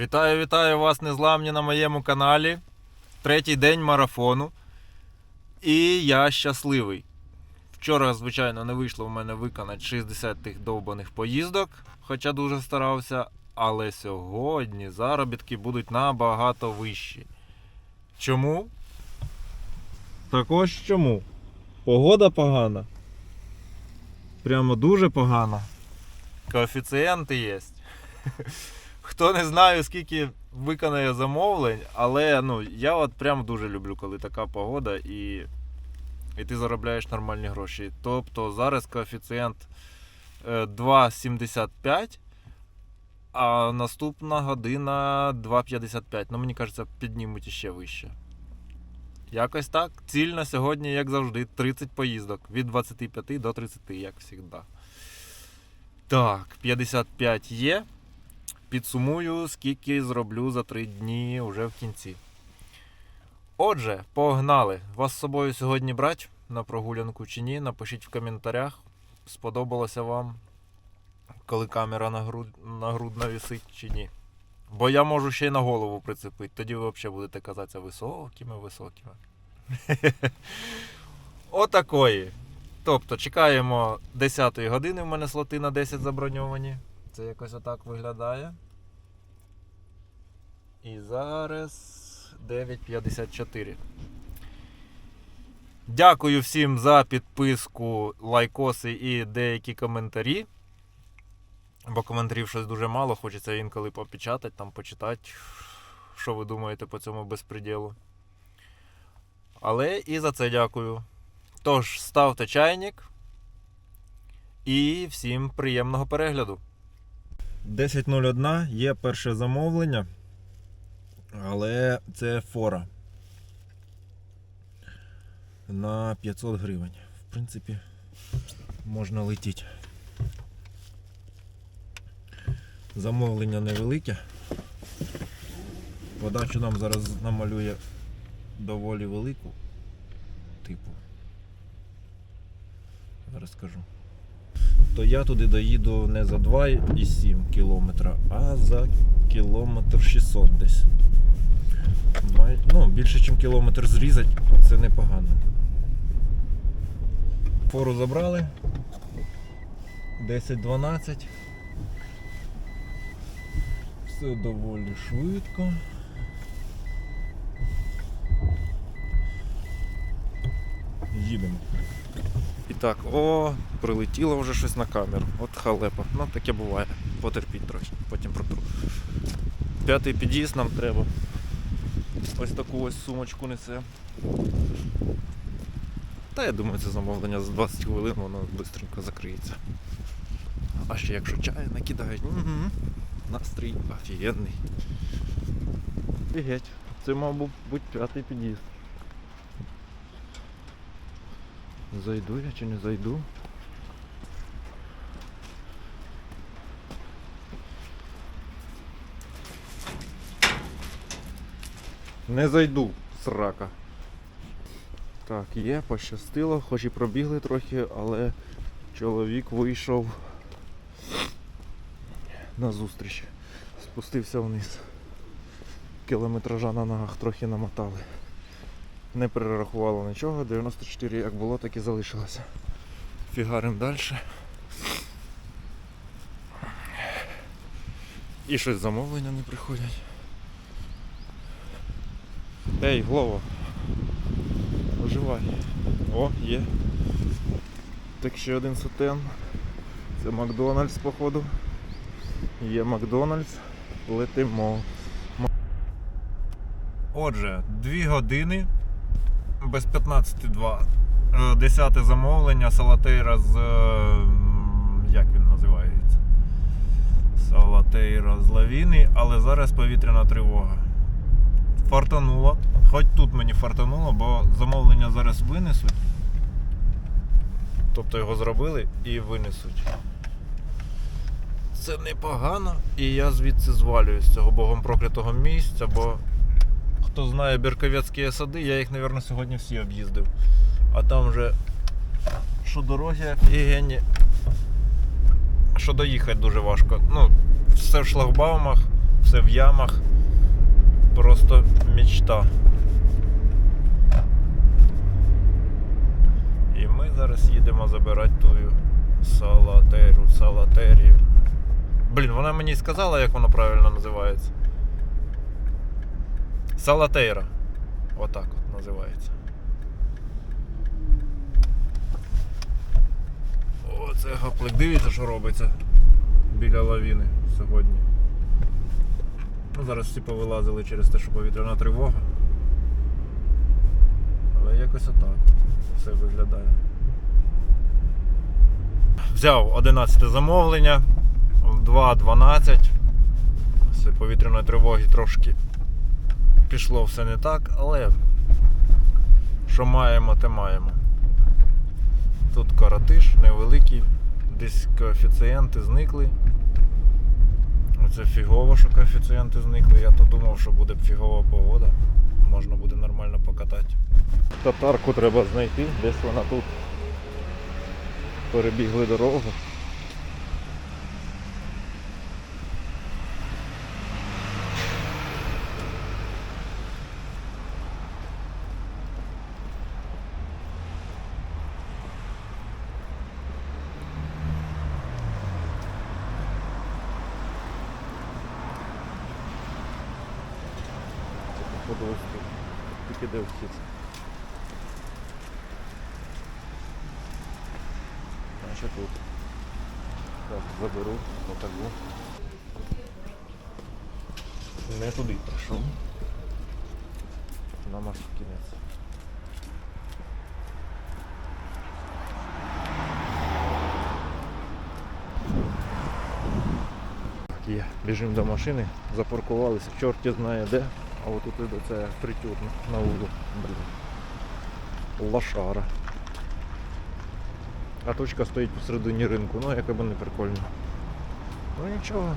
Вітаю, вітаю вас, незламні на моєму каналі. Третій день марафону. І я щасливий. Вчора, звичайно, не вийшло в мене виконати 60 тих довбаних поїздок, хоча дуже старався. Але сьогодні заробітки будуть набагато вищі. Чому? Також чому? Погода погана. Прямо дуже погана. Коефіцієнти є. Хто не знає, скільки виконає замовлень, але ну, я от прям дуже люблю, коли така погода і, і ти заробляєш нормальні гроші. Тобто зараз коефіцієнт е, 2,75, а наступна година 2,55. Ну, мені кажеться, піднімуть іще вище. Якось так. Ціль на сьогодні, як завжди, 30 поїздок. Від 25 до 30, як завжди. Так, 55 є. Підсумую, скільки зроблю за 3 дні вже в кінці. Отже, погнали! Вас з собою сьогодні брати на прогулянку чи ні? Напишіть в коментарях, сподобалося вам, коли камера на груд... на грудна висить чи ні. Бо я можу ще й на голову прицепити, тоді ви взагалі будете казатися високими, високими. Отакої. Тобто чекаємо 10 години, в мене слоти на 10 заброньовані. Це якось отак виглядає. І зараз 9.54. Дякую всім за підписку, лайкоси і деякі коментарі. Бо коментарів щось дуже мало, хочеться інколи попечатати, там почитати, що ви думаєте по цьому безпреділу. Але і за це дякую. Тож, ставте чайник. І всім приємного перегляду. 10.01 є перше замовлення, але це фора. На 500 гривень. В принципі, можна летіти. Замовлення невелике. Подачу нам зараз намалює доволі велику. Типу. Зараз скажу то я туди доїду не за 2,7 кілометра, а за кілометр 600 десь. Ну, більше, ніж кілометр зрізати, це непогано. Фору забрали. 10-12. Все доволі швидко. Їдемо. І так, о, прилетіло вже щось на камеру. От халепа. Ну таке буває. Потерпіть трохи, потім протру. П'ятий під'їзд нам треба. Ось таку ось сумочку несе. Та я думаю, це замовлення за 20 хвилин, воно швидко закриється. А ще якщо чаю накидають, угу. настрій офігенний. Фігеть. Це, мабуть, будь п'ятий під'їзд. Зайду я чи не зайду? Не зайду, срака. Так, є, пощастило, хоч і пробігли трохи, але чоловік вийшов на зустріч. Спустився вниз. Кілометража на ногах трохи намотали. Не перерахувало нічого, 94 як було, так і залишилося. Фігарим далі. І щось замовлення не приходять. Ей, Глова. Оживай. О, є. Так ще один сутен. Це Макдональдс, походу. Є Макдональдс. Летимо. Отже, 2 години без 15.2. Е, Десяте замовлення Салатейра з. е, Як він називається? Салатейра з лавіни, але зараз повітряна тривога. Фартануло. Хоч тут мені фартануло, бо замовлення зараз винесуть. Тобто його зробили і винесуть. Це непогано, і я звідси звалюю з цього богом проклятого місця, бо хто знає Бірковецькі сади, я їх, мабуть, сьогодні всі об'їздив. А там вже що дороги офігенні, що доїхати дуже важко. Ну, все в шлагбаумах, все в ямах. Просто мечта. І ми зараз їдемо забирати ту салатеру, салатерію. Блін, вона мені сказала, як воно правильно називається. Салатейра. Отак от називається. О, це гаплик. Дивіться, що робиться біля лавіни сьогодні. Ну, зараз всі повилазили через те, що повітряна тривога. Але якось отак от все виглядає. Взяв 11 замовлення, в 2.12. З повітряної тривоги трошки пішло все не так, але що маємо, те маємо. Тут коротиш невеликий, десь коефіцієнти зникли. Оце фігово, що коефіцієнти зникли. Я то думав, що буде фігова погода. Можна буде нормально покатати. Татарку треба знайти, десь вона тут. Перебігли дорогу. Походу ось тут. Тільки де вхід. Значить тут. Так, заберу, покажу. Не туди прийшов. На марш кінець. Є. Біжимо до машини, запаркувалися, чорті знає де, а отут іде це притюр на углу. Блін. Лошара. А точка стоїть посередині ринку, ну якби не прикольно. Ну нічого.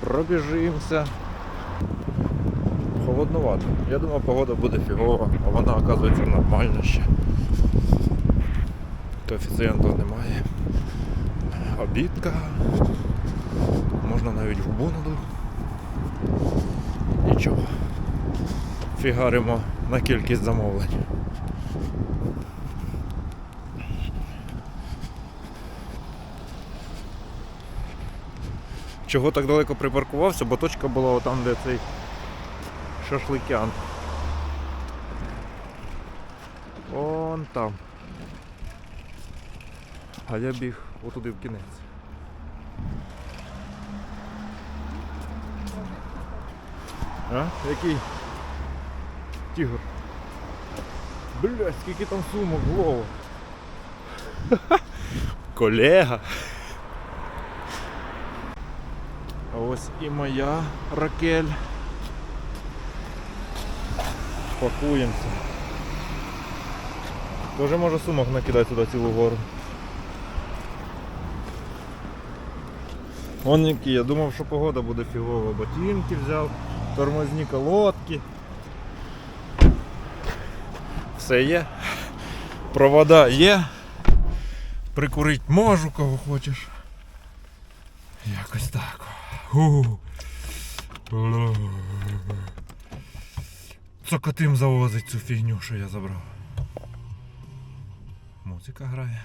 Пробіжимося. Холоднувато. Я думав погода буде фігова, а вона оказується нормальна ще. Коефіцієнтів немає. Обідка. Можна навіть губу наду. Нічого. Фігаримо на кількість замовлень. Чого так далеко припаркувався, бо точка була там, де цей шашликян. Вон там. А я біг отуди в кінець. А? Який? Тігр. Блять, скільки там сумок, Вова. Колега. А ось і моя ракель. Пакуємося. Тоже може сумок накидати сюди цілу гору. Вон які, я думав, що погода буде фігова. Ботинки взяв, тормозні колодки. Все є. Провода є. Прикурить можу, кого хочеш. Якось так. Цокотим завозить цю фігню, що я забрав. Музика грає.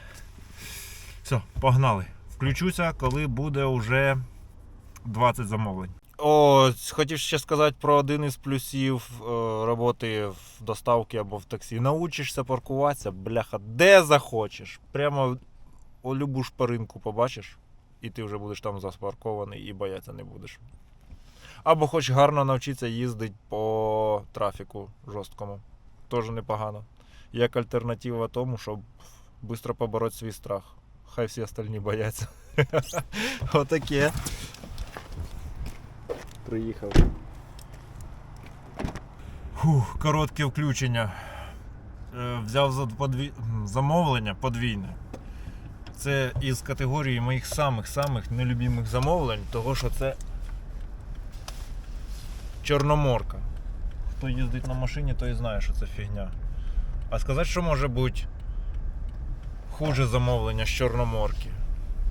Все, погнали. Включуся, коли буде вже 20 замовлень. О, хотів ще сказати про один із плюсів е, роботи в доставці або в таксі. Научишся паркуватися, бляха, де захочеш. Прямо у любу шпаринку побачиш, і ти вже будеш там заспаркований і боятися не будеш. Або хоч гарно навчитися їздити по трафіку жорсткому. Теж непогано. Як альтернатива тому, щоб швидко побороти свій страх. Хай всі остальні бояться. Отаке. Приїхав. Фух, коротке включення. Е, Взяв за подві... замовлення подвійне. Це із категорії моїх самих-самих нелюбимих замовлень, того що це Чорноморка. Хто їздить на машині, той знає, що це фігня. А сказати, що може бути хуже замовлення з Чорноморки.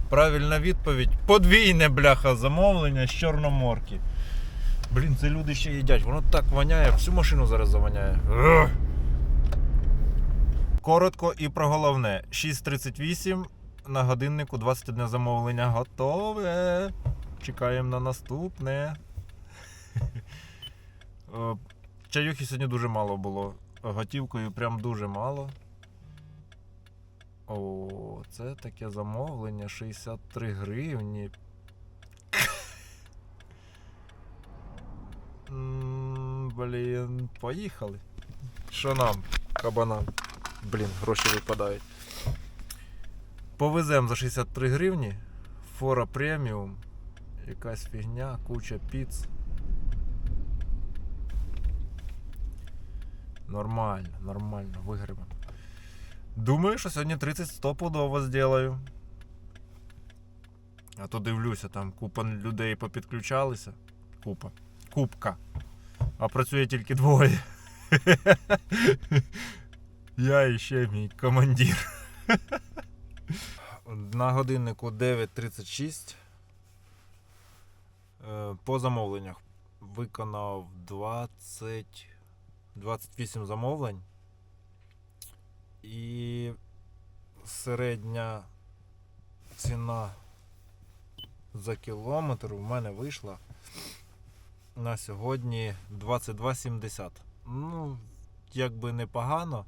Правильна відповідь подвійне бляха замовлення з Чорноморки. Блін, це люди ще їдять, воно так воняє, всю машину зараз завоняє. Коротко і про головне. 6.38 на годиннику 21 замовлення готове. Чекаємо на наступне. Е, Чаюхи сьогодні дуже мало було. Готівкою прям дуже мало. О, це таке замовлення 63 гривні. Блін, поїхали. Що нам, кабанам? Блін, гроші випадають. Повеземо за 63 гривні. Фора преміум. Якась фігня, куча піц. Нормально, нормально, вигребемо. Думаю, що сьогодні 30 стопудово зроблю. А то дивлюся, там купа людей попідключалися. Купа. Купка. А працює тільки двоє. Я і ще мій командир. На годиннику 9.36. Е, По замовленнях виконав 20, 28 замовлень. І середня ціна за кілометр у мене вийшла на сьогодні 22,70. Ну, якби непогано.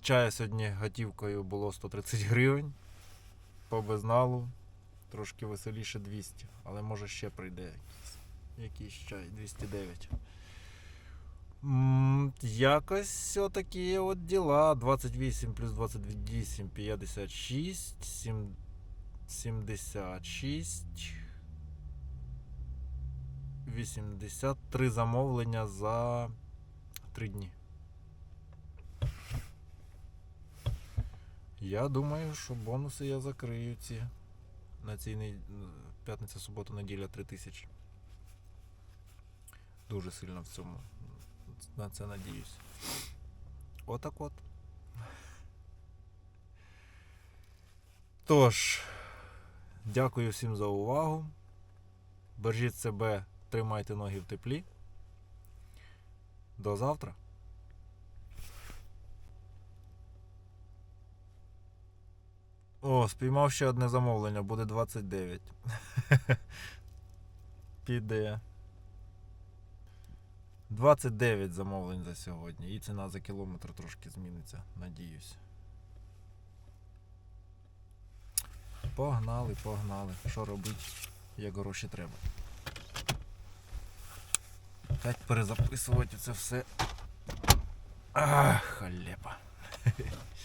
Чая сьогодні готівкою було 130 гривень. По безналу. Трошки веселіше 200. Але може ще прийде якийсь, якийсь чай 209. М, Якось отакі от діла. 28 плюс 28, 56, сім- 76, 83 замовлення за 3 дні. Я думаю, що бонуси я закрию ці. На цій п'ятниця, субота, неділя 3000. Дуже сильно в цьому. На це надіюсь. Отак от. Тож, дякую всім за увагу. Бережіть себе, тримайте ноги в теплі. До завтра. О, спіймав ще одне замовлення, буде 29. Піде. 29 замовлень за сьогодні. І ціна за кілометр трошки зміниться, надіюсь. Погнали, погнали. Що робити, як гроші треба. Опять перезаписувати це все. Ах, халепа.